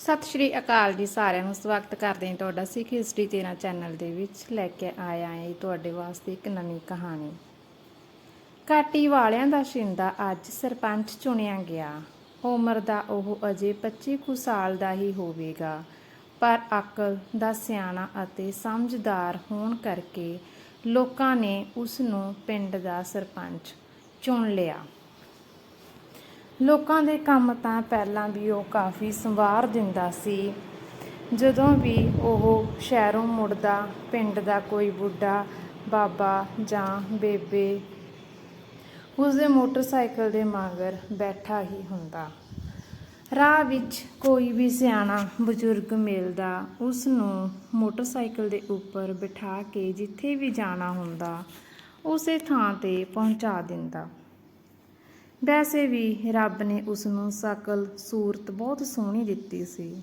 ਸਤਿ ਸ਼੍ਰੀ ਅਕਾਲ ਜੀ ਸਾਰਿਆਂ ਨੂੰ। ਸਵਾਗਤ ਕਰਦੇ ਹਾਂ ਤੁਹਾਡਾ ਸਿੱਖ ਹਿਸਟਰੀ 13 ਚੈਨਲ ਦੇ ਵਿੱਚ। ਲੈ ਕੇ ਆਇਆ ਹਾਂ ਤੁਹਾਡੇ ਵਾਸਤੇ ਇੱਕ ਨਵੀਂ ਕਹਾਣੀ। ਕਾਟੀ ਵਾਲਿਆਂ ਦਾ ਸ਼ਿੰਦਾ ਅੱਜ ਸਰਪੰਚ ਚੁਣਿਆ ਗਿਆ। ਉਮਰ ਦਾ ਉਹ ਅਜੇ 25 ਕੁ ਸਾਲ ਦਾ ਹੀ ਹੋਵੇਗਾ। ਪਰ ਅਕਲ ਦਾ ਸਿਆਣਾ ਅਤੇ ਸਮਝਦਾਰ ਹੋਣ ਕਰਕੇ ਲੋਕਾਂ ਨੇ ਉਸ ਨੂੰ ਪਿੰਡ ਦਾ ਸਰਪੰਚ ਚੁਣ ਲਿਆ। ਲੋਕਾਂ ਦੇ ਕੰਮ ਤਾਂ ਪਹਿਲਾਂ ਵੀ ਉਹ ਕਾਫੀ ਸੰਵਾਰ ਦਿੰਦਾ ਸੀ। ਜਦੋਂ ਵੀ ਉਹ ਸ਼ਹਿਰੋਂ ਮੁੜਦਾ, ਪਿੰਡ ਦਾ ਕੋਈ ਬੁੱਢਾ, ਬਾਬਾ ਜਾਂ ਬੇਬੇ, ਉਸਦੇ ਮੋਟਰਸਾਈਕਲ ਦੇ ਮਗਰ ਬੈਠਾ ਹੀ ਹੁੰਦਾ। ਰਾਹ ਵਿੱਚ ਕੋਈ ਵੀ ਸਿਆਣਾ ਬਜ਼ੁਰਗ ਮਿਲਦਾ ਉਸ ਨੂੰ ਮੋਟਰਸਾਈਕਲ ਦੇ ਉੱਪਰ ਬਿਠਾ ਕੇ ਜਿੱਥੇ ਵੀ ਜਾਣਾ ਹੁੰਦਾ, ਉਸੇ ਥਾਂ ਤੇ ਪਹੁੰਚਾ ਦਿੰਦਾ। ਵੈਸੇ ਵੀ ਰੱਬ ਨੇ ਉਸ ਨੂੰ ਸ਼ਕਲ ਸੂਰਤ ਬਹੁਤ ਸੋਹਣੀ ਦਿੱਤੀ ਸੀ।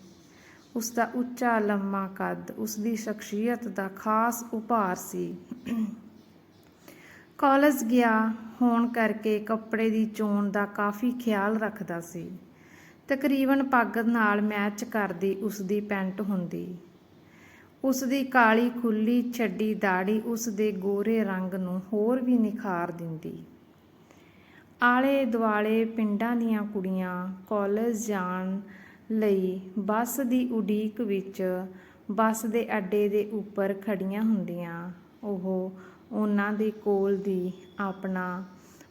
ਉਸ ਦਾ ਉੱਚਾ ਲੰਮਾ ਕੱਦ ਉਸ ਦੀ ਸ਼ਖਸੀਅਤ ਦਾ ਖਾਸ ਉਭਾਰ ਸੀ। ਕਾਲਜ ਗਿਆ ਹੋਣ ਕਰਕੇ ਕੱਪੜੇ ਦੀ ਚੋਣ ਦਾ ਕਾਫੀ ਖਿਆਲ ਰੱਖਦਾ ਸੀ। ਤਕਰੀਬਨ ਪੱਗ ਨਾਲ ਮੈਚ ਕਰਦੀ ਉਸ ਦੀ ਪੈਂਟ ਹੁੰਦੀ। ਉਸ ਦੀ ਕਾਲੀ ਖੁੱਲੀ ਛੱਡੀ ਦਾੜੀ ਉਸ ਦੇ ਗੋਰੇ ਰੰਗ ਨੂੰ ਹੋਰ ਵੀ ਨਿਖਾਰ ਦਿੰਦੀ। ਆਲੇ ਦੁਆਲੇ ਪਿੰਡਾਂ ਦੀਆਂ ਕੁੜੀਆਂ ਕਾਲਜ ਜਾਣ ਲਈ ਬੱਸ ਦੀ ਉਡੀਕ ਵਿੱਚ ਬੱਸ ਦੇ ਅੱਡੇ ਦੇ ਉੱਪਰ ਖੜੀਆਂ ਹੁੰਦੀਆਂ। ਉਹ ਉਹਨਾਂ ਦੇ ਕੋਲ ਦੀ ਆਪਣਾ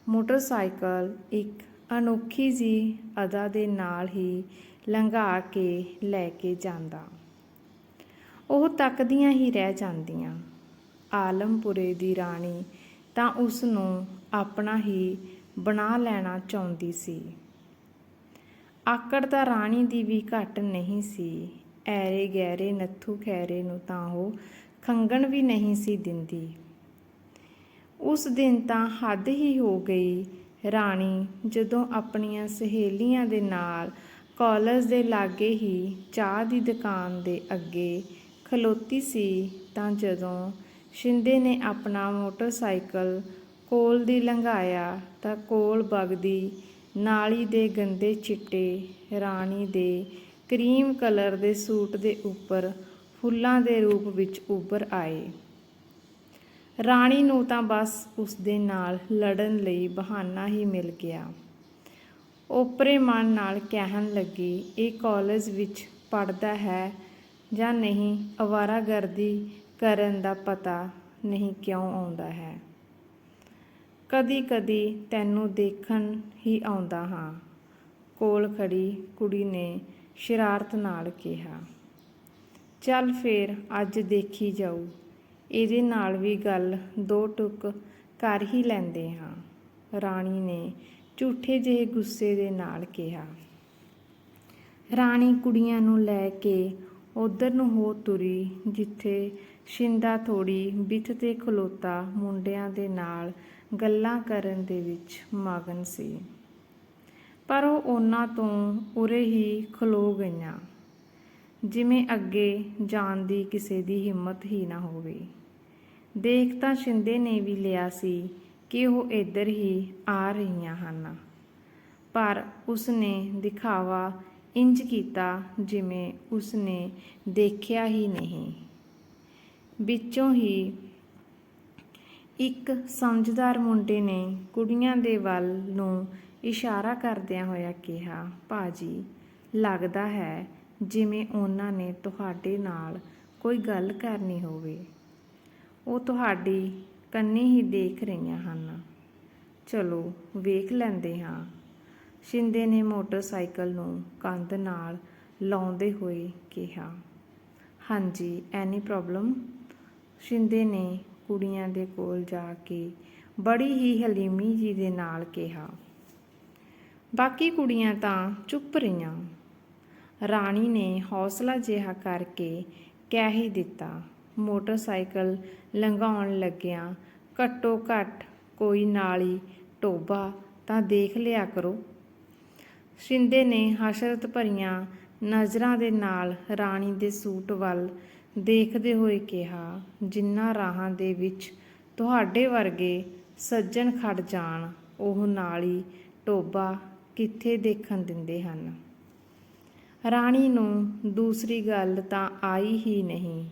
ਮੋਟਰਸਾਈਕਲ ਇੱਕ ਅਨੋਖੀ ਜੀ ਅਦਾ ਦੇ ਨਾਲ ਹੀ ਲੰਘਾ ਕੇ ਲੈ ਕੇ ਜਾਂਦਾ। ਉਹ ਤੱਕਦੀਆਂ ਹੀ ਰਹਿ ਜਾਂਦੀਆਂ। ਆਲਮਪੁਰੇ ਦੀ ਰਾਣੀ ਤਾਂ ਉਸ ਨੂੰ ਆਪਣਾ ਹੀ ਬਣਾ ਲੈਣਾ ਚਾਹੁੰਦੀ ਸੀ। ਆਕੜ ਤਾਂ ਰਾਣੀ ਦੀ ਵੀ ਘਟ ਨਹੀਂ ਸੀ। ਐਰੇ ਗਹਿਰੇ ਨੱਥੂ ਖੈਰੇ ਨੂੰ ਤਾਂ ਉਹ ਖੰਗਣ ਵੀ ਨਹੀਂ ਸੀ ਦਿੰਦੀ। ਉਸ ਦਿਨ ਤਾਂ ਹੱਦ ਹੀ ਹੋ ਗਈ। ਰਾਣੀ ਜਦੋਂ ਆਪਣੀਆਂ ਸਹੇਲੀਆਂ ਦੇ ਨਾਲ ਕਾਲਜ ਦੇ ਲਾਗੇ ਹੀ ਚਾਹ ਦੀ ਦੁਕਾਨ ਦੇ ਅੱਗੇ ਖਲੋਤੀ ਸੀ ਤਾਂ ਜਦੋਂ ਸ਼ਿੰਦੇ ਨੇ ਆਪਣਾ ਮੋਟਰਸਾਈਕਲ ਕੋਲ ਦੀ ਲੰਘਾਇਆ ਤਾਂ ਕੋਲ ਵਗਦੀ, ਨਾਲੀ ਦੇ ਗੰਦੇ ਚਿੱਟੇ, ਰਾਣੀ ਦੇ ਕਰੀਮ ਕਲਰ ਦੇ ਸੂਟ ਦੇ ਉੱਪਰ ਫੁੱਲਾਂ ਦੇ ਰੂਪ ਵਿੱਚ ਉੱਭਰ ਆਏ। ਰਾਣੀ ਨੂੰ ਤਾਂ ਬਸ ਉਸ ਦੇ ਨਾਲ ਲੜਨ ਲਈ ਬਹਾਨਾ ਹੀ ਮਿਲ ਗਿਆ। ਓਪਰੇ ਮਨ ਨਾਲ ਕਹਿਣ ਲੱਗੀ, ਇਹ ਕਾਲਜ ਵਿੱਚ ਪੜਦਾ ਹੈ ਜਾਂ ਨਹੀਂ? ਅਵਾਰਾਗਰਦੀ ਕਰਨ ਦਾ ਪਤਾ ਨਹੀਂ ਕਿਉਂ ਆਉਂਦਾ ਹੈ? ਕਦੀ ਕਦੀ ਤੈਨੂੰ ਦੇਖਣ ਹੀ ਆਉਂਦਾ ਹਾਂ। ਕੋਲ ਖੜੀ ਕੁੜੀ ਨੇ ਸ਼ਰਾਰਤ ਨਾਲ ਕਿਹਾ, ਚੱਲ ਫੇਰ ਅੱਜ ਦੇਖੀ ਜਾਊ। ਇਹਦੇ ਨਾਲ ਵੀ ਗੱਲ ਦੋ ਟੁਕ ਕਰ ਹੀ ਲੈਂਦੇ ਹਾਂ। ਰਾਣੀ ਨੇ ਝੂਠੇ ਜਿਹੇ ਗੁੱਸੇ ਦੇ ਨਾਲ ਕਿਹਾ। ਰਾਣੀ ਕੁੜੀਆਂ ਨੂੰ ਲੈ ਕੇ ਉਧਰ ਨੂੰ ਹੋ ਤੁਰੀ, ਜਿੱਥੇ ਸ਼ਿੰਦਾ ਥੋੜੀ ਬਿੱਥ ਤੇ ਖਲੋਤਾ ਮੁੰਡਿਆਂ ਦੇ ਨਾਲ ਗੱਲਾਂ ਕਰਨ ਦੇ ਵਿੱਚ ਮਗਨ ਸੀ। ਪਰ ਉਹ ਉਹਨਾਂ ਤੋਂ ਉਰੇ ਹੀ ਖਲੋ ਗਈਆਂ। ਜਿਵੇਂ ਅੱਗੇ ਜਾਣ ਦੀ ਕਿਸੇ ਦੀ ਹਿੰਮਤ ਹੀ ਨਾ ਹੋਵੇ। ਦੇਖ ਤਾਂ ਸ਼ਿੰਦੇ ਨੇ ਵੀ ਲਿਆ ਸੀ ਕਿ ਉਹ ਇੱਧਰ ਹੀ ਆ ਰਹੀਆਂ ਹਨ। ਪਰ ਉਸਨੇ ਦਿਖਾਵਾ ਇੰਜ ਕੀਤਾ ਜਿਵੇਂ ਉਸਨੇ ਦੇਖਿਆ ਹੀ ਨਹੀਂ। ਵਿੱਚੋਂ ਹੀ ਇੱਕ ਸਮਝਦਾਰ ਮੁੰਡੇ ਨੇ ਕੁੜੀਆਂ ਦੇ ਵੱਲ ਨੂੰ ਇਸ਼ਾਰਾ ਕਰਦਿਆਂ ਹੋਇਆ ਕਿਹਾ, ਭਾਜੀ, ਲੱਗਦਾ ਹੈ ਜਿਵੇਂ ਉਹਨਾਂ ਨੇ ਤੁਹਾਡੇ ਨਾਲ ਕੋਈ ਗੱਲ ਕਰਨੀ ਹੋਵੇ। ਉਹ ਤੁਹਾਡੀ ਕੰਨੀ ਹੀ ਦੇਖ ਰਹੀਆਂ ਹਨ। ਚਲੋ, ਵੇਖ ਲੈਂਦੇ ਹਾਂ। ਸ਼ਿੰਦੇ ਨੇ ਮੋਟਰਸਾਈਕਲ ਨੂੰ ਕੰਧ ਨਾਲ ਲਾਉਂਦੇ ਹੋਏ ਕਿਹਾ, ਹਾਂਜੀ, ਐਨੀ ਪ੍ਰੋਬਲਮ ਸ਼ਿੰਦੇ ਨੇ ਕੁੜੀਆਂ ਦੇ ਕੋਲ ਜਾ ਕੇ ਬੜੀ ਹੀ ਹਲੀਮੀ ਜੀ ਦੇ ਨਾਲ ਕਿਹਾ, ਬਾਕੀ ਕੁੜੀਆਂ ਤਾਂ ਚੁੱਪ ਰਹੀਆਂ। ਰਾਣੀ ਨੇ ਹੌਸਲਾ ਜਿਹਾ ਕਰਕੇ ਕਹਿ ਹੀ ਦਿੱਤਾ, ਮੋਟਰਸਾਈਕਲ ਲੰਘਾਉਣ ਲੱਗਿਆਂ ਘੱਟੋ ਘੱਟ ਕੋਈ ਨਾਲੀ ਟੋਬਾ ਤਾਂ ਦੇਖ ਲਿਆ ਕਰੋ। ਸ਼ਿੰਦੇ ਨੇ ਹਸ਼ਰਤ ਭਰੀਆਂ ਨਜ਼ਰਾਂ ਦੇ ਨਾਲ ਰਾਣੀ ਦੇ ਸੂਟ ਵੱਲ ਦੇਖਦੇ ਹੋਏ ਕਿਹਾ ਜਿੰਨਾ ਰਾਹਾਂ ਦੇ ਵਿੱਚ ਤੁਹਾਡੇ ਵਰਗੇ ਸੱਜਣ ਖੜ ਜਾਣ, ਉਹ ਨਾਲੀ ਟੋਬਾ ਕਿੱਥੇ ਦੇਖਣ ਦਿੰਦੇ ਹਨ? ਰਾਣੀ ਨੂੰ ਦੂਸਰੀ ਗੱਲ ਤਾਂ ਆਈ ਹੀ ਨਹੀਂ।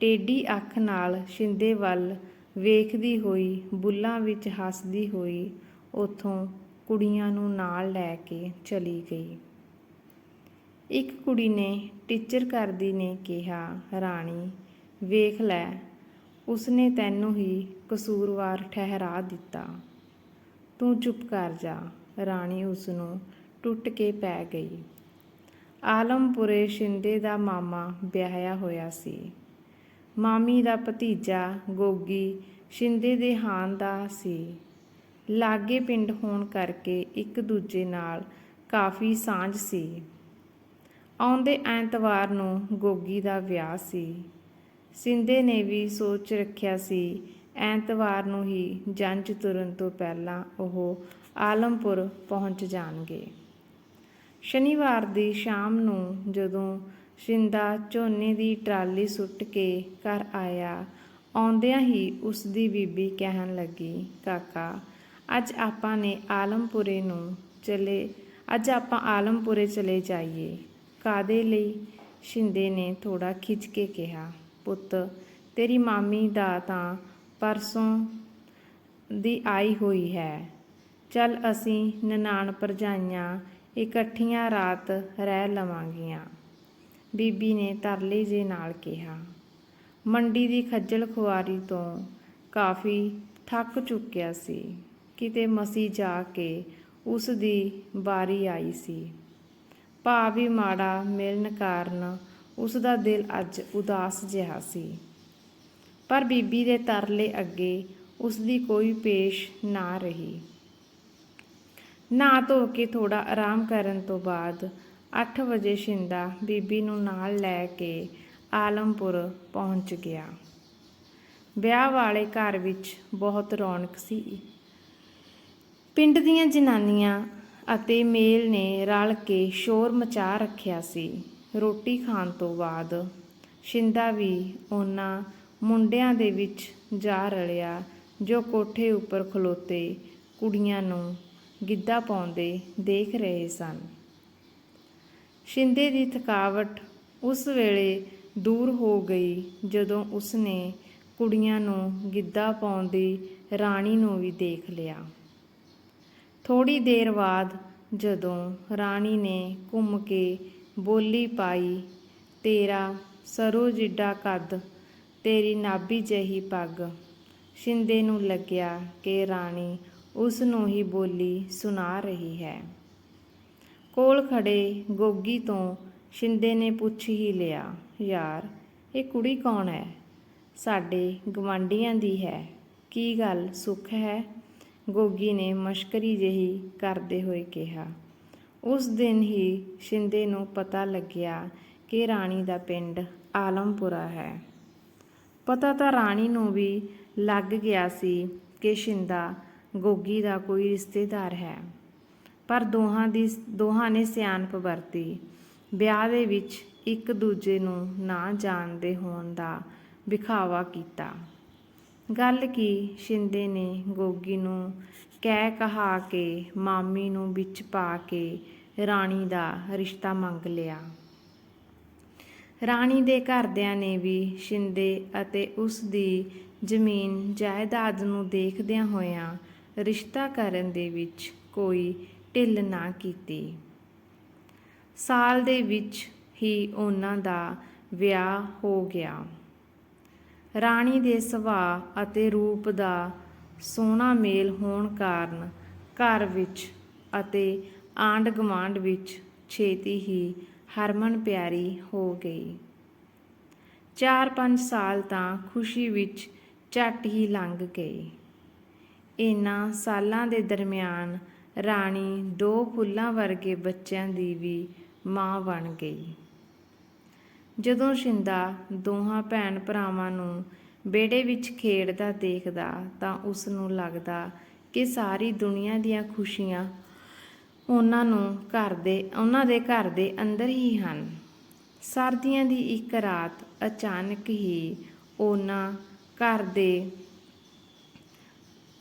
ਟੇਢੀ ਅੱਖ ਨਾਲ ਸ਼ਿੰਦੇ ਵੱਲ ਵੇਖਦੀ ਹੋਈ, ਬੁੱਲਾਂ ਵਿੱਚ ਹੱਸਦੀ ਹੋਈ, ਉਥੋਂ ਕੁੜੀਆਂ ਨੂੰ ਨਾਲ ਲੈ ਕੇ ਚਲੀ ਗਈ। ਇੱਕ ਕੁੜੀ ਨੇ ਟੀਚਰ ਕਰਦੀ ਨੇ ਕਿਹਾ, ਰਾਣੀ, ਵੇਖ ਲੈ, ਉਸਨੇ ਤੈਨੂੰ ਹੀ ਕਸੂਰਵਾਰ ਠਹਿਰਾ ਦਿੱਤਾ। ਤੂੰ ਚੁੱਪ ਕਰ ਜਾ। ਰਾਣੀ ਉਸ ਨੂੰ ਟੁੱਟ ਕੇ ਪੈ ਗਈ। ਆਲਮਪੁਰੇ ਸ਼ਿੰਦੇ ਦਾ ਮਾਮਾ ਵਿਆਹਿਆ ਹੋਇਆ ਸੀ। ਮਾਮੀ ਦਾ ਭਤੀਜਾ ਗੋਗੀ ਸ਼ਿੰਦੇ ਦੇ ਹਾਨ ਦਾ ਸੀ। ਲਾਗੇ ਪਿੰਡ ਹੋਣ ਕਰਕੇ ਇੱਕ ਦੂਜੇ ਨਾਲ ਕਾਫੀ ਸਾਂਝ ਸੀ। ਆਉਂਦੇ ਐਤਵਾਰ ਨੂੰ ਗੋਗੀ ਦਾ ਵਿਆਹ ਸੀ। ਸਿੰਦੇ ਨੇ ਵੀ ਸੋਚ ਰੱਖਿਆ ਸੀ, ਐਤਵਾਰ ਨੂੰ ਹੀ ਜੰਜ ਤੁਰਨ ਤੋਂ ਪਹਿਲਾਂ ਉਹ ਆਲਮਪੁਰ ਪਹੁੰਚ ਜਾਣਗੇ। ਸ਼ਨੀਵਾਰ ਦੀ ਸ਼ਾਮ ਨੂੰ ਜਦੋਂ ਸ਼ਿੰਦਾ ਝੋਨੇ ਦੀ ਟਰਾਲੀ ਸੁੱਟ ਕੇ ਘਰ ਆਇਆ, ਆਉਂਦਿਆਂ ਹੀ ਉਸ ਦੀ ਬੀਬੀ ਕਹਿਣ ਲੱਗੀ, ਕਾਕਾ, ਅੱਜ ਆਪਾਂ ਨੇ ਆਲਮਪੁਰੇ ਨੂੰ ਚਲੇ, ਅੱਜ ਆਪਾਂ ਆਲਮਪੁਰੇ ਚਲੇ ਜਾਈਏ। ਕਾਦੇ ਲਈ ਸ਼ਿੰਦੇ ਨੇ ਥੋੜਾ ਖਿੱਚ ਕੇ ਕਿਹਾ, ਪੁੱਤ, ਤੇਰੀ ਮਾਮੀ ਦਾ ਤਾਂ ਪਰਸੋਂ ਦੀ ਆਈ ਹੋਈ ਹੈ। ਚੱਲ ਅਸੀਂ ਨਨਾਣ ਭਰਜਾਈਆਂ ਇਕੱਠੀਆਂ ਰਾਤ ਰਹਿ ਲਵਾਂਗੀਆਂ ਬੀਬੀ ਨੇ ਤਰਲੇ ਜੇ ਨਾਲ ਕਿਹਾ। ਮੰਡੀ ਦੀ ਖੱਜਲ ਖੁਆਰੀ ਤੋਂ ਕਾਫੀ ਥੱਕ ਚੁੱਕਿਆ ਸੀ। ਕਿਤੇ ਮਸੀ ਜਾ ਕੇ ਉਸ ਦੀ ਵਾਰੀ ਆਈ ਸੀ। ਭਾ ਵੀ ਮਾੜਾ ਮਿਲਣ ਕਾਰਨ ਉਸ ਦਾ ਦਿਲ ਅੱਜ ਉਦਾਸ ਜਿਹਾ ਸੀ। ਪਰ ਬੀਬੀ ਦੇ ਤਰਲੇ ਅੱਗੇ ਉਸ ਦੀ ਕੋਈ ਪੇਸ਼ ਨਾ ਰਹੀ। ਨਹਾ ਧੋ ਕੇ ਥੋੜਾ ਆਰਾਮ ਕਰਨ ਤੋਂ ਬਾਅਦ 8 ਵਜੇ ਸ਼ਿੰਦਾ ਬੀਬੀ ਨੂੰ ਨਾਲ ਲੈ ਕੇ ਆਲਮਪੁਰ ਪਹੁੰਚ ਗਿਆ। ਵਿਆਹ ਵਾਲੇ ਘਰ ਵਿੱਚ ਬਹੁਤ ਰੌਣਕ ਸੀ। ਪਿੰਡ ਦੀਆਂ ਜਨਾਨੀਆਂ ਅਤੇ ਮੇਲ ਨੇ ਰਲ ਕੇ ਸ਼ੋਰ ਮਚਾ ਰੱਖਿਆ ਸੀ। ਰੋਟੀ ਖਾਣ ਤੋਂ ਬਾਅਦ ਸ਼ਿੰਦਾ ਵੀ ਉਹਨਾਂ ਮੁੰਡਿਆਂ ਦੇ ਵਿੱਚ ਜਾ ਰਲਿਆ, ਜੋ ਕੋਠੇ ਉੱਪਰ ਖਲੋਤੇ ਕੁੜੀਆਂ ਨੂੰ ਗਿੱਧਾ ਪਾਉਂਦੇ ਦੇਖ ਰਹੇ ਸਨ। ਸ਼ਿੰਦੇ ਦੀ ਥਕਾਵਟ ਉਸ ਵੇਲੇ ਦੂਰ ਹੋ ਗਈ ਜਦੋਂ ਉਸਨੇ ਕੁੜੀਆਂ ਨੂੰ ਗਿੱਧਾ ਪਾਉਂਦੀ ਰਾਣੀ ਨੂੰ ਵੀ ਦੇਖ ਲਿਆ। ਥੋੜੀ ਦੇਰ ਬਾਅਦ ਜਦੋਂ ਰਾਣੀ ਨੇ ਘੁੰਮ ਕੇ ਬੋਲੀ ਪਾਈ, ਤੇਰਾ ਸਰੋ ਜਿੱਡਾ ਕੱਦ, ਤੇਰੀ ਨਾਭੀ ਜਹੀ ਪੱਗ। ਸ਼ਿੰਦੇ ਨੂੰ ਲੱਗਿਆ ਕਿ ਰਾਣੀ ਉਸ ਨੂੰ ਹੀ ਬੋਲੀ ਸੁਣਾ ਰਹੀ ਹੈ। ਕੋਲ ਖੜੇ ਗੋਗੀ ਤੋਂ ਸ਼ਿੰਦੇ ਨੇ ਪੁੱਛ ਹੀ ਲਿਆ, ਯਾਰ, ਇਹ ਕੁੜੀ ਕੌਣ ਹੈ? ਸਾਡੇ ਗਵਾਂਡੀਆਂ ਦੀ ਹੈ। ਕੀ ਗੱਲ ਸੁੱਖ ਹੈ? ਗੋਗੀ ਨੇ ਮਸ਼ਕਰੀ ਜਿਹੀ ਕਰਦੇ ਹੋਏ ਕਿਹਾ। ਉਸ ਦਿਨ ਹੀ ਸ਼ਿੰਦੇ ਨੂੰ ਪਤਾ ਲੱਗਿਆ ਕਿ ਰਾਣੀ ਦਾ ਪਿੰਡ ਆਲਮਪੁਰਾ ਹੈ। ਪਤਾ ਤਾਂ ਰਾਣੀ ਨੂੰ ਵੀ ਲੱਗ ਗਿਆ ਸੀ ਕਿ ਸ਼ਿੰਦਾ ਗੋਗੀ ਦਾ ਕੋਈ ਰਿਸ਼ਤੇਦਾਰ ਹੈ। ਪਰ ਦੋਹਾਂ ਦੀ ਦੋਹਾਂ ਨੇ ਸਿਆਣਪ ਵਰਤੀ। ਵਿਆਹ ਦੇ ਵਿੱਚ ਇੱਕ ਦੂਜੇ ਨੂੰ ਨਾ ਜਾਣਦੇ ਹੋਣ ਦਾ ਵਿਖਾਵਾ ਕੀਤਾ। ਗੱਲ ਕੀ ਸ਼ਿੰਦੇ ਨੇ ਗੋਗੀ ਨੂੰ? ਕਹਿ ਕਹਾ ਕੇ ਮਾਮੀ ਨੂੰ ਵਿੱਚ ਪਾ ਕੇ ਰਾਣੀ ਦਾ ਰਿਸ਼ਤਾ ਮੰਗ ਲਿਆ। ਰਾਣੀ ਦੇ ਘਰਦਿਆਂ ਨੇ ਵੀ ਸ਼ਿੰਦੇ ਅਤੇ ਉਸ ਦੀ ਜ਼ਮੀਨ ਜਾਇਦਾਦ ਨੂੰ ਦੇਖਦਿਆਂ ਹੋਇਆਂ ਰਿਸ਼ਤਾ ਕਰਨ ਦੇ ਵਿੱਚ ਕੋਈ ਢਿੱਲ ਨਾ ਕੀਤੀ। ਸਾਲ ਦੇ ਵਿੱਚ ਹੀ ਉਹਨਾਂ ਦਾ ਵਿਆਹ ਹੋ ਗਿਆ। ਰਾਣੀ ਦੇ ਸੁਭਾਅ ਅਤੇ ਰੂਪ ਦਾ ਸੋਹਣਾ ਮੇਲ ਹੋਣ ਕਾਰਨ ਘਰ ਵਿੱਚ ਅਤੇ ਆਂਡ ਗਵਾਂਡ ਵਿੱਚ ਛੇਤੀ ਹੀ ਹਰਮਨ ਪਿਆਰੀ ਹੋ ਗਈ। 4-5 ਸਾਲ ਤਾਂ ਖੁਸ਼ੀ ਵਿੱਚ ਝੱਟ ਹੀ ਲੰਘ ਗਏ। ਇਨ੍ਹਾਂ ਸਾਲਾਂ ਦੇ ਦਰਮਿਆਨ ਰਾਣੀ ਦੋ ਫੁੱਲਾਂ ਵਰਗੇ ਬੱਚਿਆਂ ਦੀ ਵੀ ਮਾਂ ਬਣ ਗਈ। ਜਦੋਂ ਸ਼ਿੰਦਾ ਦੋਹਾਂ ਭੈਣ ਭਰਾਵਾਂ ਨੂੰ ਬੇੜੇ ਵਿੱਚ ਖੇਡਦਾ ਦੇਖਦਾ ਤਾਂ ਉਸ ਨੂੰ ਲੱਗਦਾ ਕਿ ਸਾਰੀ ਦੁਨੀਆ ਦੀਆਂ ਖੁਸ਼ੀਆਂ ਉਹਨਾਂ ਨੂੰ ਘਰ ਦੇ, ਉਹਨਾਂ ਦੇ ਘਰ ਦੇ ਅੰਦਰ ਹੀ ਹਨ। ਸਰਦੀਆਂ ਦੀ ਇੱਕ ਰਾਤ ਅਚਾਨਕ ਹੀ ਉਹਨਾਂ ਘਰ ਦੇ,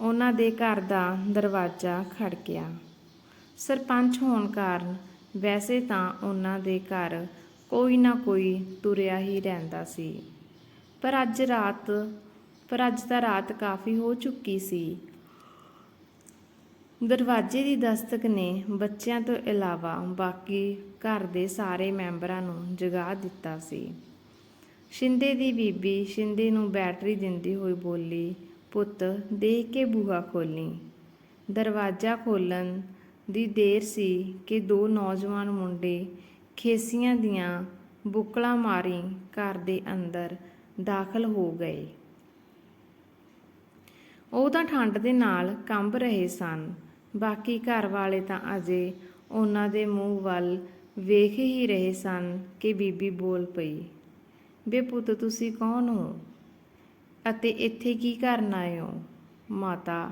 ਉਹਨਾਂ ਦੇ ਘਰ ਦਾ ਦਰਵਾਜ਼ਾ ਖੜਕਿਆ। ਸਰਪੰਚ ਹੋਣ ਕਾਰਨ ਵੈਸੇ ਤਾਂ ਉਹਨਾਂ ਦੇ ਘਰ ਕੋਈ ਨਾ ਕੋਈ ਤੁਰਿਆ ਹੀ ਰਹਿੰਦਾ ਸੀ। ਪਰ ਅੱਜ ਰਾਤ, ਪਰ ਅੱਜ ਤਾਂ ਰਾਤ ਕਾਫੀ ਹੋ ਚੁੱਕੀ ਸੀ। ਦਰਵਾਜ਼ੇ ਦੀ ਦਸਤਕ ਨੇ ਬੱਚਿਆਂ ਤੋਂ ਇਲਾਵਾ ਬਾਕੀ ਘਰ ਦੇ ਸਾਰੇ ਮੈਂਬਰਾਂ ਨੂੰ ਜਗਾ ਦਿੱਤਾ ਸੀ। ਸ਼ਿੰਦੇ ਦੀ ਬੀਬੀ ਸ਼ਿੰਦੇ ਨੂੰ ਬੈਟਰੀ ਦਿੰਦੀ ਹੋਈ ਬੋਲੀ, ਪੁੱਤ, ਦੇਖ ਕੇ ਬੂਹਾ ਖੋਲੀ। ਦਰਵਾਜ਼ਾ ਖੋਲਣ ਦੀ ਦੇਰ ਸੀ ਕਿ ਦੋ ਨੌਜਵਾਨ ਮੁੰਡੇ ਖੇਸੀਆਂ ਦੀਆਂ ਬੁੱਕਲਾਂ ਮਾਰੀ ਘਰ ਦੇ ਅੰਦਰ ਦਾਖਲ ਹੋ ਗਏ। ਉਹ ਤਾਂ ਠੰਡ ਦੇ ਨਾਲ ਕੰਬ ਰਹੇ ਸਨ। ਬਾਕੀ ਘਰ ਵਾਲੇ ਤਾਂ ਅਜੇ ਉਹਨਾਂ ਦੇ ਮੂੰਹ ਵੱਲ ਵੇਖ ਹੀ ਰਹੇ ਸਨ ਕਿ ਬੀਬੀ ਬੋਲ ਪਈ, ਬੇ ਪੁੱਤ, ਤੁਸੀਂ ਕੌਣ ਹੋ? ਅਤੇ ਇੱਥੇ ਕੀ ਕਰਨ ਆਏ ਹੋ? ਮਾਤਾ,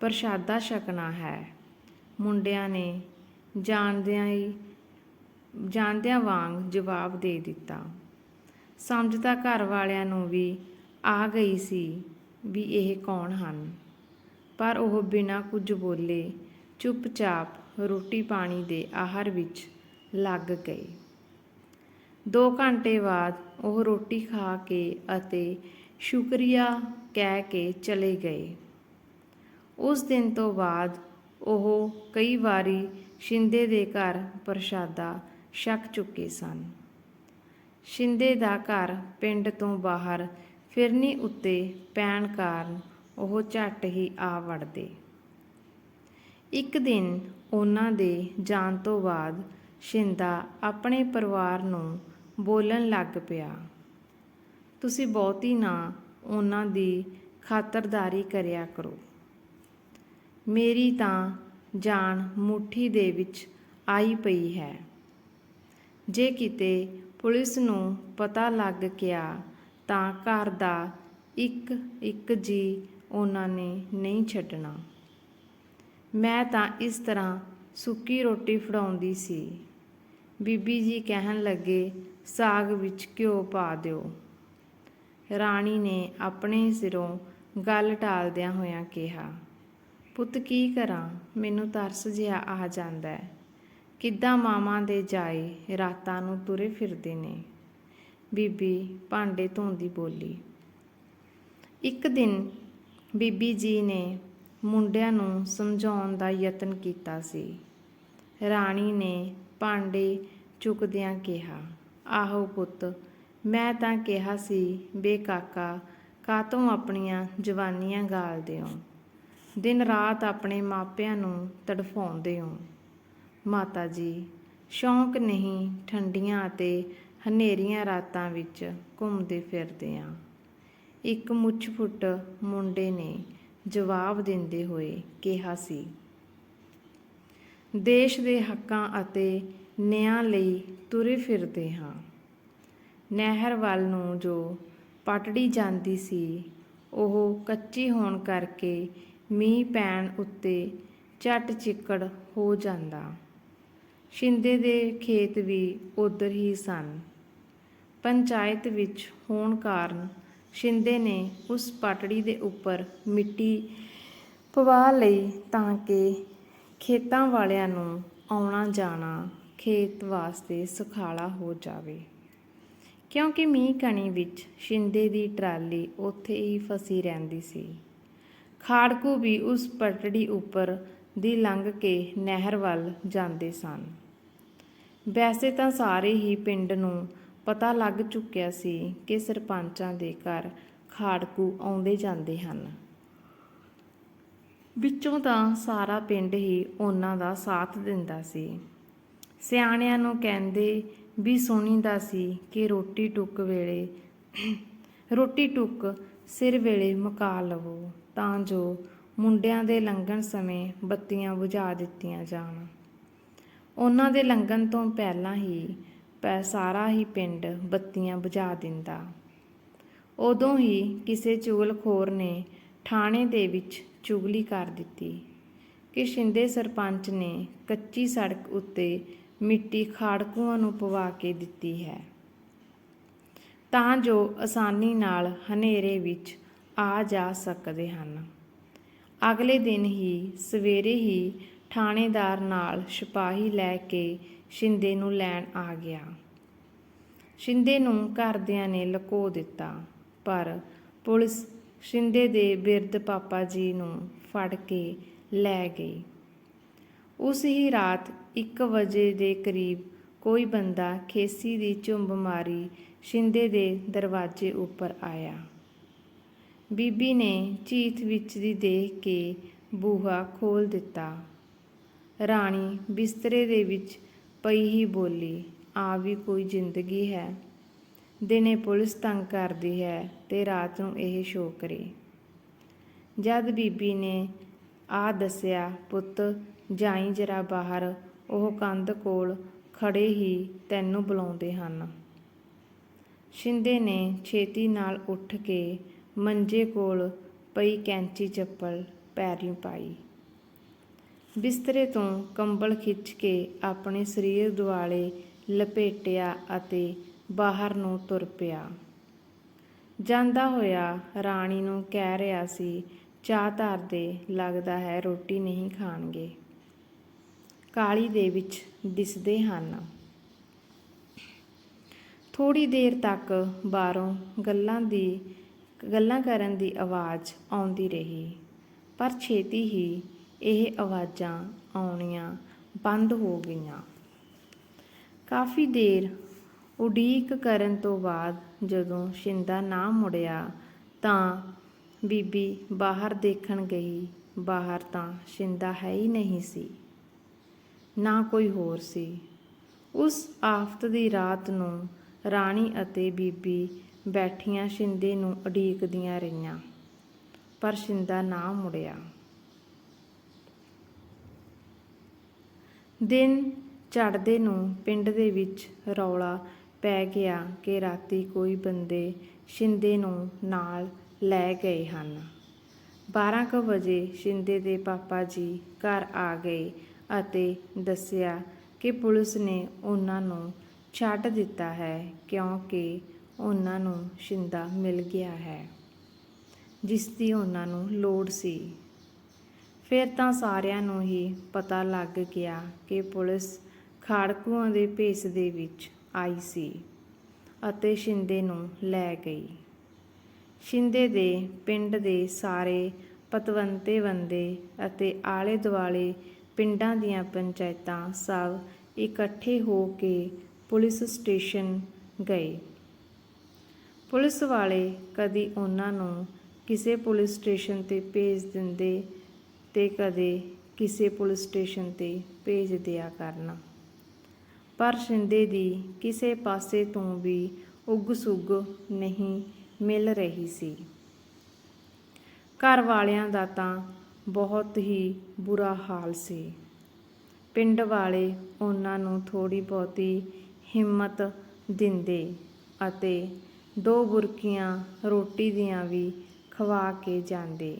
ਪ੍ਰਸ਼ਾਦਾ ਛਕਣਾ ਹੈ। ਮੁੰਡਿਆਂ ਨੇ ਜਾਣਦਿਆਂ ਹੀ ਜਾਣਦਿਆਂ ਵਾਂਗ ਜਵਾਬ ਦੇ ਦਿੱਤਾ। ਸਮਝ ਤਾਂ ਘਰ ਵਾਲਿਆਂ ਨੂੰ ਵੀ ਆ ਗਈ ਸੀ ਵੀ ਇਹ ਕੌਣ ਹਨ, ਪਰ ਉਹ ਬਿਨਾਂ ਕੁਝ ਬੋਲੇ ਚੁੱਪਚਾਪ ਰੋਟੀ ਪਾਣੀ ਦੇ ਆਹਾਰ ਵਿੱਚ ਲੱਗ ਗਏ। 2 ਘੰਟੇ ਬਾਅਦ ਉਹ ਰੋਟੀ ਖਾ ਕੇ ਅਤੇ ਸ਼ੁਕਰੀਆ ਕਹਿ ਕੇ ਚਲੇ ਗਏ। ਉਸ ਦਿਨ ਤੋਂ ਬਾਅਦ ਉਹ ਕਈ ਵਾਰੀ ਸ਼ਿੰਦੇ ਦੇ ਘਰ ਪ੍ਰਸ਼ਾਦਾ ਛਕ ਚੁੱਕੇ ਸਨ। ਸ਼ਿੰਦੇ ਦਾ ਘਰ ਪਿੰਡ ਤੋਂ ਬਾਹਰ ਫਿਰਨੀ ਉੱਤੇ ਪੈਣ ਕਾਰਨ ਉਹ ਝੱਟ ਹੀ ਆ ਵੜਦੇ। ਇੱਕ ਦਿਨ ਉਹਨਾਂ ਦੇ ਜਾਣ ਤੋਂ ਬਾਅਦ ਸ਼ਿੰਦਾ ਆਪਣੇ ਪਰਿਵਾਰ ਨੂੰ ਬੋਲਣ ਲੱਗ ਪਿਆ, ਤੁਸੀਂ ਬਹੁਤੀ ਨਾ ਉਹਨਾਂ ਦੀ ਖਾਤਰਦਾਰੀ ਕਰਿਆ ਕਰੋ। ਮੇਰੀ ਤਾਂ ਜਾਨ ਮੁਠੀ ਦੇ ਵਿੱਚ ਆਈ ਪਈ ਹੈ। ਜੇ ਕਿਤੇ ਪੁਲਿਸ ਨੂੰ ਪਤਾ ਲੱਗ ਗਿਆ ਤਾਂ ਘਰ ਦਾ ਇੱਕ ਇੱਕ ਜੀ ਉਹਨਾਂ ਨੇ ਨਹੀਂ ਛੱਡਣਾ। ਮੈਂ ਤਾਂ ਇਸ ਤਰ੍ਹਾਂ ਸੁੱਕੀ ਰੋਟੀ ਫੜਾਉਂਦੀ ਸੀ। ਬੀਬੀ ਜੀ ਕਹਿਣ ਲੱਗੇ, ਸਾਗ ਵਿੱਚ ਘਿਓ ਪਾ ਦਿਓ। ਰਾਣੀ ਨੇ ਆਪਣੇ ਸਿਰੋਂ ਗੱਲ ਟਾਲਦਿਆਂ ਹੋਇਆਂ ਕਿਹਾ, ਪੁੱਤ ਕੀ ਕਰਾਂ? ਮੈਨੂੰ ਤਰਸ ਜਿਹਾ ਆ ਜਾਂਦਾ ਹੈ। ਕਿੱਦਾਂ ਮਾਵਾਂ ਦੇ ਜਾਏ ਰਾਤਾਂ ਨੂੰ ਤੁਰੇ ਫਿਰਦੇ ਨੇ। ਬੀਬੀ ਭਾਂਡੇ ਧੋਂਦੀ ਬੋਲੀ। ਇੱਕ ਦਿਨ ਬੀਬੀ ਜੀ ਨੇ ਮੁੰਡਿਆਂ ਨੂੰ ਸਮਝਾਉਣ ਦਾ ਯਤਨ ਕੀਤਾ ਸੀ। ਰਾਣੀ ਨੇ ਭਾਂਡੇ ਚੁੱਕਦਿਆਂ ਕਿਹਾ, ਆਹੋ ਪੁੱਤ, ਮੈਂ ਤਾਂ ਕਿਹਾ ਸੀ, ਬੇ ਕਾਕਾ ਕਾਤੋਂ ਆਪਣੀਆਂ ਜਵਾਨੀਆਂ ਗਾਲਦੇ ਹੋ? ਦਿਨ ਰਾਤ ਆਪਣੇ ਮਾਪਿਆਂ ਨੂੰ ਤੜਫਾਉਂਦੇ ਹੋ। ਮਾਤਾ ਜੀ, ਸ਼ੌਂਕ ਨਹੀਂ ਠੰਡੀਆਂ ਅਤੇ ਹਨੇਰੀਆਂ ਰਾਤਾਂ ਵਿੱਚ ਘੁੰਮਦੇ ਫਿਰਦੇ ਆ। ਇੱਕ ਮੁੱਛ ਫੁੱਟ ਮੁੰਡੇ ਨੇ ਜਵਾਬ ਦਿੰਦੇ ਹੋਏ ਕਿਹਾ ਸੀ, ਦੇਸ਼ ਦੇ ਹੱਕਾਂ ਅਤੇ ਨਿਆਂ ਲਈ ਤੁਰੇ ਫਿਰਦੇ ਹਾਂ। ਨਹਿਰ ਵੱਲ ਨੂੰ ਜੋ ਪਟੜੀ ਜਾਂਦੀ ਸੀ, ਉਹ ਕੱਚੀ ਹੋਣ ਕਰਕੇ ਮੀਂਹ ਪੈਣ ਉੱਤੇ ਝਟ ਚਿੱਕੜ ਹੋ ਜਾਂਦਾ। ਸ਼ਿੰਦੇ ਦੇ ਖੇਤ ਵੀ ਉਧਰ ਹੀ ਸਨ। ਪੰਚਾਇਤ ਵਿੱਚ ਹੋਣ ਕਾਰਨ ਸ਼ਿੰਦੇ ਨੇ ਉਸ ਪਟੜੀ ਦੇ ਉੱਪਰ ਮਿੱਟੀ ਪਵਾ ਲਈ ਤਾਂ ਕਿ ਖੇਤਾਂ ਵਾਲਿਆਂ ਨੂੰ ਆਉਣਾ ਜਾਣਾ ਖੇਤ ਵਾਸਤੇ ਸੁਖਾਲਾ ਹੋ ਜਾਵੇ। ਕਿਉਂਕਿ ਮੀਂਹ ਕਣੀ ਵਿੱਚ ਸ਼ਿੰਦੇ ਦੀ ਟਰਾਲੀ ਉੱਥੇ ਹੀ ਫਸੀ ਰਹਿੰਦੀ ਸੀ। ਖਾੜਕੂ ਵੀ ਉਸ ਪਟੜੀ ਉੱਪਰ ਦੀ ਲੰਘ ਕੇ ਨਹਿਰ ਵੱਲ ਜਾਂਦੇ ਸਨ। ਵੈਸੇ ਤਾਂ ਸਾਰੇ ਹੀ ਪਿੰਡ ਨੂੰ ਪਤਾ ਲੱਗ ਚੁੱਕਿਆ ਸੀ ਕਿ ਸਰਪੰਚਾਂ ਦੇ ਘਰ ਖਾੜਕੂ ਆਉਂਦੇ ਜਾਂਦੇ ਹਨ। ਵਿੱਚੋਂ ਤਾਂ ਸਾਰਾ ਪਿੰਡ ਹੀ ਉਹਨਾਂ ਦਾ ਸਾਥ ਦਿੰਦਾ ਸੀ। ਸਿਆਣਿਆਂ ਨੂੰ ਕਹਿੰਦੇ ਵੀ ਸੁਣੀਦਾ ਸੀ ਕਿ ਰੋਟੀ ਟੁੱਕ ਵੇਲੇ, ਰੋਟੀ ਟੁੱਕ ਸਿਰ ਵੇਲੇ ਮੁਕਾ ਲਵੋ ਤਾਂ ਜੋ ਮੁੰਡਿਆਂ ਦੇ ਲੰਘਣ ਸਮੇਂ ਬੱਤੀਆਂ ਬੁਝਾ ਦਿੱਤੀਆਂ ਜਾਣ। ਉਹਨਾਂ ਦੇ ਲੰਘਣ ਤੋਂ ਪਹਿਲਾਂ ਹੀ ਪੈ, ਸਾਰਾ ਹੀ ਪਿੰਡ ਬੱਤੀਆਂ ਬੁਝਾ ਦਿੰਦਾ। ਉਦੋਂ ਹੀ ਕਿਸੇ ਚੁਗਲਖੋਰ ਨੇ ਥਾਣੇ ਦੇ ਵਿੱਚ ਚੁਗਲੀ ਕਰ ਦਿੱਤੀ ਕਿ ਸ਼ਿੰਦੇ ਸਰਪੰਚ ਨੇ ਕੱਚੀ ਸੜਕ ਉੱਤੇ ਮਿੱਟੀ ਖਾੜਕੂਆਂ ਨੂੰ ਪਵਾ ਕੇ ਦਿੱਤੀ ਹੈ। ਤਾਂ ਜੋ ਆਸਾਨੀ ਨਾਲ ਹਨੇਰੇ ਵਿੱਚ ਆ ਜਾ ਸਕਦੇ ਹਨ। ਅਗਲੇ ਦਿਨ ਹੀ ਸਵੇਰੇ ਹੀ ਥਾਣੇਦਾਰ ਨਾਲ ਸਿਪਾਹੀ ਲੈ ਕੇ ਸ਼ਿੰਦੇ ਨੂੰ ਲੈਣ ਆ ਗਿਆ। ਸ਼ਿੰਦੇ ਨੂੰ ਘਰਦਿਆਂ ਨੇ ਲੁਕੋ ਦਿੱਤਾ, ਪਰ ਪੁਲਿਸ ਸ਼ਿੰਦੇ ਦੇ ਬਿਰਧ ਪਾਪਾ ਜੀ ਨੂੰ ਫੜ ਕੇ ਲੈ ਗਈ। ਉਸ ਹੀ ਰਾਤ 1 ਵਜੇ ਦੇ ਕਰੀਬ ਕੋਈ ਬੰਦਾ ਖੇਸੀ ਦੀ ਝੁੰਬ ਮਾਰੀ ਸ਼ਿੰਦੇ ਦੇ ਦਰਵਾਜ਼ੇ ਉੱਪਰ ਆਇਆ। ਬੀਬੀ ਨੇ ਚੀਥ ਵਿੱਚ ਦੀ ਦੇਖ ਕੇ ਬੂਹਾ ਖੋਲ ਦਿੱਤਾ। ਰਾਣੀ ਬਿਸਤਰੇ ਦੇ ਵਿੱਚ ਪਈ ਹੀ ਬੋਲੀ, ਆ ਵੀ ਕੋਈ ਜ਼ਿੰਦਗੀ ਹੈ। ਦਿਨੇ ਪੁਲਿਸ ਤੰਗ ਕਰਦੀ ਹੈ ਤੇ ਰਾਤ ਨੂੰ ਇਹ ਸ਼ੋਕਰੇ। ਜਦ ਬੀਬੀ ਨੇ ਆ ਦੱਸਿਆ, ਪੁੱਤ, ਜਾਈ ਜਰਾ ਬਾਹਰ। ਉਹ ਕੰਧ ਕੋਲ ਖੜੇ ਹੀ ਤੈਨੂੰ ਬੁਲਾਉਂਦੇ ਹਨ। ਸ਼ਿੰਦੇ ਨੇ ਛੇਤੀ ਨਾਲ ਉੱਠ ਕੇ ਮੰਜੇ ਕੋਲ ਪਈ ਕੈਂਚੀ ਚੱਪਲ, ਪੈਰੀਂ ਪਾਈ। ਬਿਸਤਰੇ ਤੋਂ ਕੰਬਲ ਖਿੱਚ ਕੇ ਆਪਣੇ ਸਰੀਰ ਦੁਆਲੇ ਲਪੇਟਿਆ ਅਤੇ ਬਾਹਰ ਨੂੰ ਤੁਰ ਪਿਆ। ਜਾਂਦਾ ਹੋਇਆ ਰਾਣੀ ਨੂੰ ਕਹਿ ਰਿਹਾ ਸੀ, ਚਾਹ ਧਰ ਦੇ, ਲੱਗਦਾ ਹੈ ਰੋਟੀ ਨਹੀਂ ਖਾਣਗੇ। ਕਾਲੀ ਦੇ ਵਿੱਚ ਦਿਸਦੇ ਹਨ। ਥੋੜੀ ਦੇਰ ਤੱਕ ਬਾਹਰੋਂ ਗੱਲਾਂ ਦੀ, ਗੱਲਾਂ ਕਰਨ ਦੀ ਆਵਾਜ਼ ਆਉਂਦੀ ਰਹੀ, ਪਰ ਛੇਤੀ ਹੀ ਇਹ ਆਵਾਜ਼ਾਂ ਆਉਣੀਆਂ ਬੰਦ ਹੋ ਗਈਆਂ। ਕਾਫੀ ਦੇਰ ਉਡੀਕ ਕਰਨ ਤੋਂ ਬਾਅਦ ਜਦੋਂ ਸ਼ਿੰਦਾ ਨਾ ਮੁੜਿਆ ਤਾਂ ਬੀਬੀ ਬਾਹਰ ਦੇਖਣ ਗਈ। ਬਾਹਰ ਤਾਂ ਸ਼ਿੰਦਾ ਹੈ ਹੀ ਨਹੀਂ ਸੀ, ਨਾ ਕੋਈ ਹੋਰ ਸੀ। ਉਸ ਆਫਤ ਦੀ ਰਾਤ ਨੂੰ ਰਾਣੀ ਅਤੇ ਬੀਬੀ ਬੈਠੀਆਂ ਸ਼ਿੰਦੇ ਨੂੰ ਉਡੀਕਦੀਆਂ ਰਹੀਆਂ, ਪਰ ਸ਼ਿੰਦਾ ਨਾ ਮੁੜਿਆ। ਦਿਨ ਚੜ੍ਹਦੇ ਨੂੰ ਪਿੰਡ ਦੇ ਵਿੱਚ ਰੌਲਾ ਪੈ ਗਿਆ ਕਿ ਰਾਤੀ ਕੋਈ ਬੰਦੇ ਸ਼ਿੰਦੇ ਨੂੰ ਨਾਲ ਲੈ ਗਏ ਹਨ। 12 ਕੁ ਵਜੇ ਸ਼ਿੰਦੇ ਦੇ ਪਾਪਾ ਜੀ ਘਰ ਆ ਗਏ ਅਤੇ ਦੱਸਿਆ ਕਿ ਪੁਲਿਸ ਨੇ ਉਹਨਾਂ ਨੂੰ ਛੱਡ ਦਿੱਤਾ ਹੈ ਕਿਉਂਕਿ ਉਹਨਾਂ ਨੂੰ ਸ਼ਿੰਦਾ ਮਿਲ ਗਿਆ ਹੈ, ਜਿਸ ਦੀ ਉਹਨਾਂ ਨੂੰ ਲੋੜ ਸੀ। ਫਿਰ ਤਾਂ ਸਾਰਿਆਂ ਨੂੰ ਹੀ ਪਤਾ ਲੱਗ ਗਿਆ ਕਿ ਪੁਲਿਸ ਖਾੜਕੂਆਂ ਦੇ ਭੇਸ ਦੇ ਵਿੱਚ ਆਈ ਸੀ ਅਤੇ ਸ਼ਿੰਦੇ ਨੂੰ ਲੈ ਗਈ। ਸ਼ਿੰਦੇ ਦੇ ਪਿੰਡ ਦੇ ਸਾਰੇ ਪਤਵੰਤੇ ਬੰਦੇ ਅਤੇ ਆਲੇ ਦੁਆਲੇ ਪਿੰਡਾਂ ਦੀਆਂ ਪੰਚਾਇਤਾਂ ਸਭ ਇਕੱਠੇ ਹੋ ਕੇ ਪੁਲਿਸ ਸਟੇਸ਼ਨ ਗਏ। ਪੁਲਿਸ ਵਾਲੇ ਕਦੀ ਉਹਨਾਂ ਨੂੰ ਕਿਸੇ ਪੁਲਿਸ ਸਟੇਸ਼ਨ ਤੇ ਭੇਜ ਦਿੰਦੇ ਤੇ ਕਦੇ ਕਿਸੇ ਪੁਲਿਸ ਸਟੇਸ਼ਨ ਤੇ ਭੇਜ ਦਿਆ ਕਰਨ। ਪਰ ਸ਼ਿੰਦੇ ਦੀ ਕਿਸੇ ਪਾਸੇ ਤੋਂ ਵੀ ਉਗ ਸੁਗ ਨਹੀਂ ਮਿਲ ਰਹੀ ਸੀ। ਘਰ ਵਾਲਿਆਂ ਦਾ ਤਾਂ ਬਹੁਤ ਹੀ ਬੁਰਾ ਹਾਲ ਸੀ। ਪਿੰਡ ਵਾਲੇ ਉਹਨਾਂ ਨੂੰ ਥੋੜੀ ਬਹੁਤੀ ਹਿੰਮਤ ਦਿੰਦੇ ਅਤੇ ਦੋ ਬੁਰਕੀਆਂ ਰੋਟੀ ਦੀਆਂ ਵੀ ਖਵਾ ਕੇ ਜਾਂਦੇ।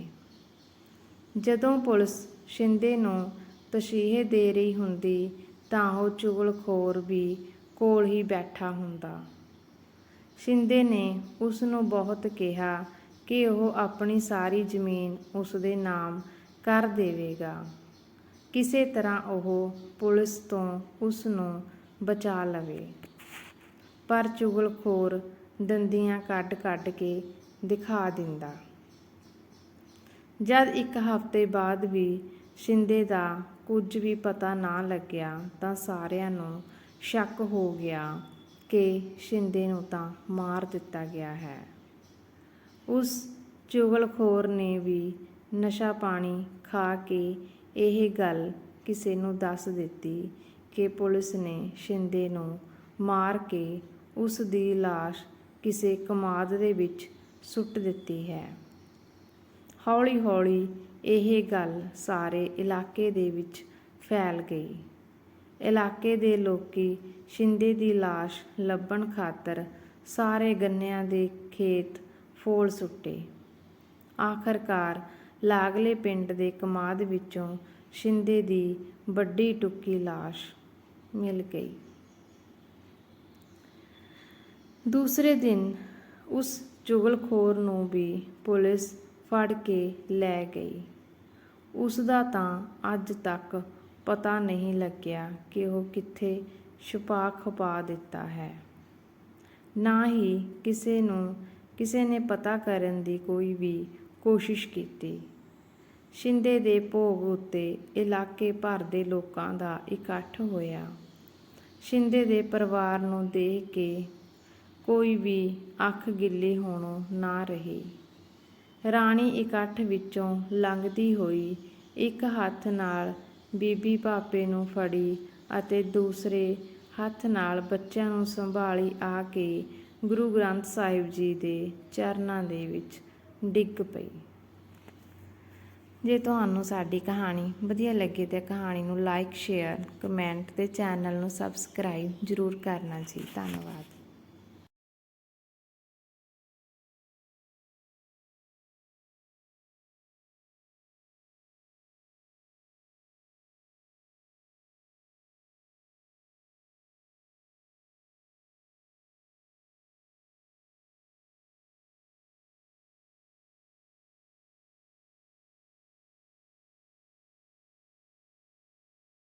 ਜਦੋਂ ਪੁਲਿਸ ਸ਼ਿੰਦੇ ਨੂੰ ਤਸ਼ੀਹੇ ਦੇ ਰਹੀ ਹੁੰਦੀ, ਤਾਂ ਉਹ ਚੁਗਲਖੋਰ ਵੀ ਕੋਲ ਹੀ ਬੈਠਾ ਹੁੰਦਾ। ਸ਼ਿੰਦੇ ਨੇ ਉਸ ਨੂੰ ਬਹੁਤ ਕਿਹਾ ਕਿ ਉਹ ਆਪਣੀ ਸਾਰੀ ਜ਼ਮੀਨ ਉਸ ਦੇ ਨਾਮ ਕਰ ਦੇਵੇਗਾ। ਕਿਸੇ ਤਰ੍ਹਾਂ ਉਹ ਪੁਲਿਸ ਤੋਂ ਉਸ ਨੂੰ ਬਚਾ ਲਵੇ। ਪਰ ਚੁਗਲਖੋਰ ਦੰਦੀਆਂ ਕੱਢ-ਕੱਢ ਕੇ ਦਿਖਾ ਦਿੰਦਾ। ਜਦ ਇੱਕ ਹਫ਼ਤੇ ਬਾਅਦ ਵੀ ਸ਼ਿੰਦੇ ਦਾ ਕੁਝ ਵੀ ਪਤਾ ਨਾ ਲੱਗਿਆ ਤਾਂ ਸਾਰਿਆਂ ਨੂੰ ਸ਼ੱਕ ਹੋ ਗਿਆ ਕਿ ਸ਼ਿੰਦੇ ਨੂੰ ਤਾਂ ਮਾਰ ਦਿੱਤਾ ਗਿਆ ਹੈ। ਉਸ ਚੁਗਲਖੋਰ ਨੇ ਵੀ ਨਸ਼ਾ ਪਾਣੀ ਖਾ ਕੇ ਇਹ ਗੱਲ ਕਿਸੇ ਨੂੰ ਦੱਸ ਦਿੱਤੀ ਕਿ ਪੁਲਿਸ ਨੇ ਸ਼ਿੰਦੇ ਨੂੰ ਮਾਰ ਕੇ ਉਸ ਦੀ ਲਾਸ਼ ਕਿਸੇ ਕਮਾਦ ਦੇ ਵਿੱਚ ਸੁੱਟ ਦਿੱਤੀ ਹੈ। ਹੌਲੀ-ਹੌਲੀ ਇਹ ਗੱਲ ਸਾਰੇ ਇਲਾਕੇ ਦੇ ਵਿੱਚ ਫੈਲ ਗਈ। ਇਲਾਕੇ ਦੇ ਲੋਕੀ ਸ਼ਿੰਦੇ ਦੀ ਲਾਸ਼ ਲੱਭਣ ਖਾਤਰ ਸਾਰੇ ਗੰਨਿਆਂ ਦੇ ਖੇਤ ਫੋਲ ਸੁੱਟੇ। ਆਖਰਕਾਰ ਲਾਗਲੇ ਪਿੰਡ ਦੇ ਕਮਾਦ ਵਿੱਚੋਂ ਸ਼ਿੰਦੇ ਦੀ ਵੱਡੀ ਟੁੱਕੀ ਲਾਸ਼ ਮਿਲ ਗਈ। ਦੂਸਰੇ ਦਿਨ ਉਸ ਚੁਗਲਖੋਰ ਨੂੰ ਵੀ ਪੁਲਿਸ ਫੜ ਕੇ ਲੈ ਗਈ। ਉਸ ਦਾ ਤਾਂ ਅੱਜ ਤੱਕ ਪਤਾ ਨਹੀਂ ਲੱਗਿਆ ਕਿ ਉਹ ਕਿੱਥੇ ਛੁਪਾ ਖਪਾ ਦਿੱਤਾ ਹੈ। ਨਾ ਹੀ ਕਿਸੇ ਨੂੰ, ਕਿਸੇ ਨੇ ਪਤਾ ਕਰਨ ਦੀ ਕੋਈ ਵੀ ਕੋਸ਼ਿਸ਼ ਕੀਤੀ। ਸ਼ਿੰਦੇ ਦੇ ਭੋਗ ਉੱਤੇ ਇਲਾਕੇ ਭਰ ਦੇ ਲੋਕਾਂ ਦਾ ਇਕੱਠ ਹੋਇਆ। ਸ਼ਿੰਦੇ ਦੇ ਪਰਿਵਾਰ ਨੂੰ ਦੇਖ ਕੇ ਕੋਈ ਵੀ ਅੱਖ ਗਿੱਲੀ ਹੋਣੋਂ ਨਾ ਰਹੀ। ਰਾਣੀ ਇਕੱਠ ਵਿੱਚੋਂ ਲੰਘਦੀ ਹੋਈ ਇੱਕ ਹੱਥ ਨਾਲ ਬੀਬੀ ਭਾਪੇ ਨੂੰ ਫੜੀ ਅਤੇ ਦੂਸਰੇ ਹੱਥ ਨਾਲ ਬੱਚਿਆਂ ਨੂੰ ਸੰਭਾਲੀ ਆ ਕੇ ਗੁਰੂ ਗ੍ਰੰਥ ਸਾਹਿਬ ਜੀ ਦੇ ਚਰਨਾਂ ਦੇ ਵਿੱਚ ਡਿੱਗ ਪਈ। ਜੇ ਤੁਹਾਨੂੰ ਸਾਡੀ ਕਹਾਣੀ ਵਧੀਆ ਲੱਗੇ ਤਾਂ ਕਹਾਣੀ ਨੂੰ ਲਾਈਕ ਸ਼ੇਅਰ ਕਮੈਂਟ ਤੇ ਚੈਨਲ ਨੂੰ ਸਬਸਕ੍ਰਾਈਬ ਜ਼ਰੂਰ ਕਰਨਾ ਜੀ। ਧੰਨਵਾਦ।